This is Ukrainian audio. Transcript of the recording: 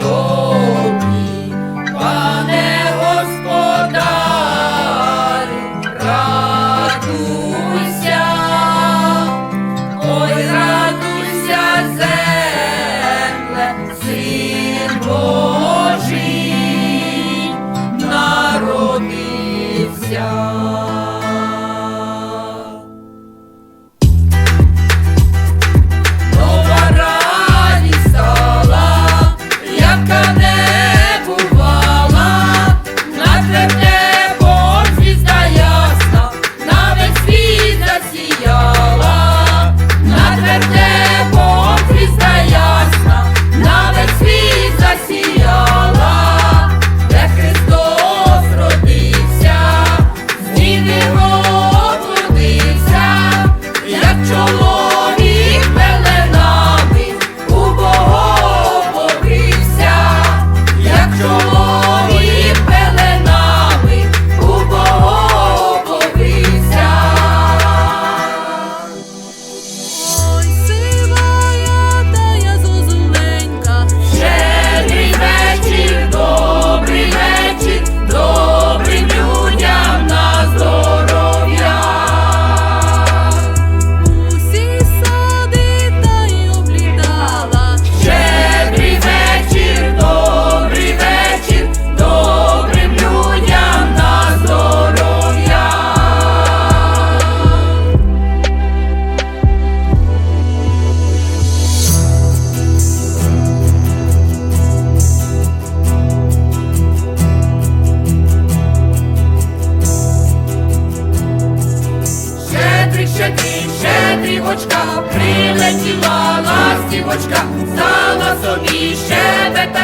тобі, пане господар, радуйся, ой, радуйся, земле, син народився. gonna Стрівочка прилетіла ластівочка, стала собі щебет.